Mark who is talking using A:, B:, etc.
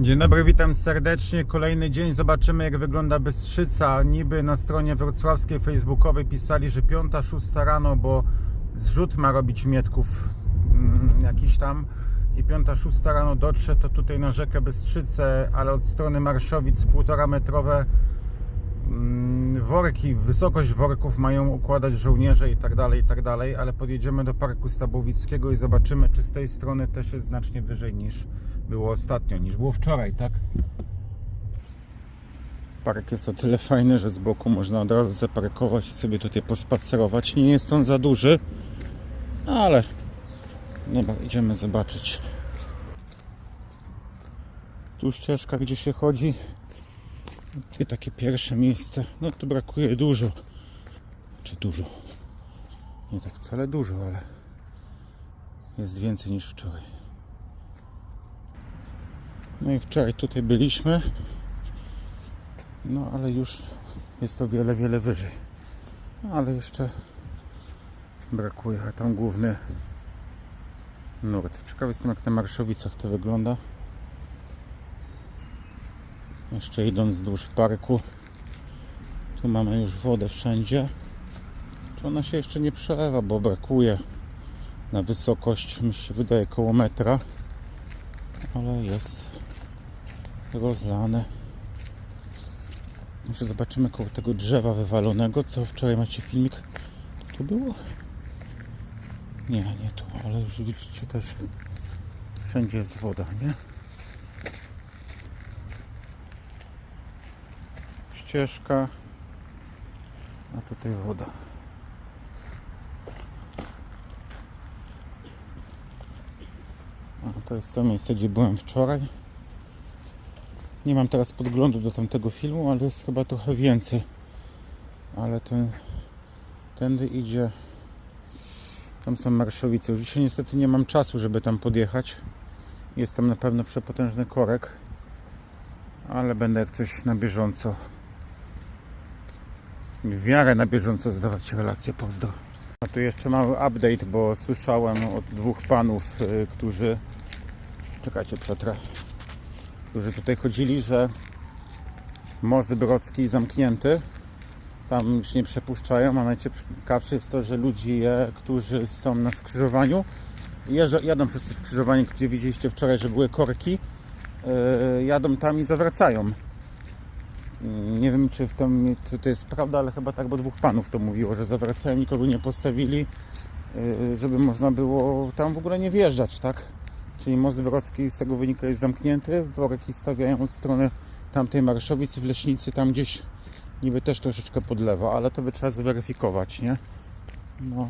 A: Dzień dobry, witam serdecznie. Kolejny dzień. Zobaczymy jak wygląda Bystrzyca. Niby na stronie wrocławskiej facebookowej pisali, że 5-6 rano, bo zrzut ma robić Mietków mm, jakiś tam i 5-6 rano dotrze to tutaj na rzekę Bystrzycę, ale od strony Marszowic półtora metrowe worki, wysokość worków mają układać żołnierze i tak dalej, i tak dalej, ale podjedziemy do Parku Stabowickiego i zobaczymy, czy z tej strony też jest znacznie wyżej niż było ostatnio, niż było wczoraj, tak? Park jest o tyle fajny, że z boku można od razu zaparkować i sobie tutaj pospacerować. Nie jest on za duży, ale dobra, idziemy zobaczyć. Tu ścieżka, gdzie się chodzi. I takie pierwsze miejsce. No tu brakuje dużo. Czy dużo? Nie tak wcale dużo, ale jest więcej niż wczoraj. No i wczoraj tutaj byliśmy. No ale już jest to wiele, wiele wyżej. No, ale jeszcze brakuje, a tam główny nurt. Ciekawy jestem jak na Marszowicach to wygląda. Jeszcze idąc wzdłuż parku. Tu mamy już wodę wszędzie. Czy ona się jeszcze nie przelewa, bo brakuje na wysokość, mi się wydaje, koło metra. Ale jest rozlane. Jeszcze zobaczymy koło tego drzewa wywalonego, co wczoraj macie filmik. Tu było? Nie, nie tu, ale już widzicie też wszędzie jest woda, nie? Ścieżka, a tutaj woda. A to jest to miejsce, gdzie byłem wczoraj. Nie mam teraz podglądu do tamtego filmu, ale jest chyba trochę więcej. Ale ten, tędy idzie. Tam są marszowice. Już dzisiaj niestety nie mam czasu, żeby tam podjechać. Jest tam na pewno przepotężny korek. Ale będę jak coś na bieżąco. W miarę na bieżąco zdawać relacje. Pozdro. A tu jeszcze mały update, bo słyszałem od dwóch panów, y, którzy. Czekajcie, przetrę którzy tutaj chodzili, że most Brodzki zamknięty. Tam już nie przepuszczają, a najciekawsze jest to, że ludzie, którzy są na skrzyżowaniu, jeżdżą, jadą przez to skrzyżowanie, gdzie widzieliście wczoraj, że były korki, yy, jadą tam i zawracają. Nie wiem, czy w tym to, jest prawda, ale chyba tak, bo dwóch panów to mówiło, że zawracają, nikogo nie postawili, yy, żeby można było tam w ogóle nie wjeżdżać, tak? Czyli most Wrocki z tego wynika jest zamknięty. Woreki stawiają od strony tamtej Marszowicy w Leśnicy, tam gdzieś niby też troszeczkę podlewa, ale to by trzeba zweryfikować, nie? No,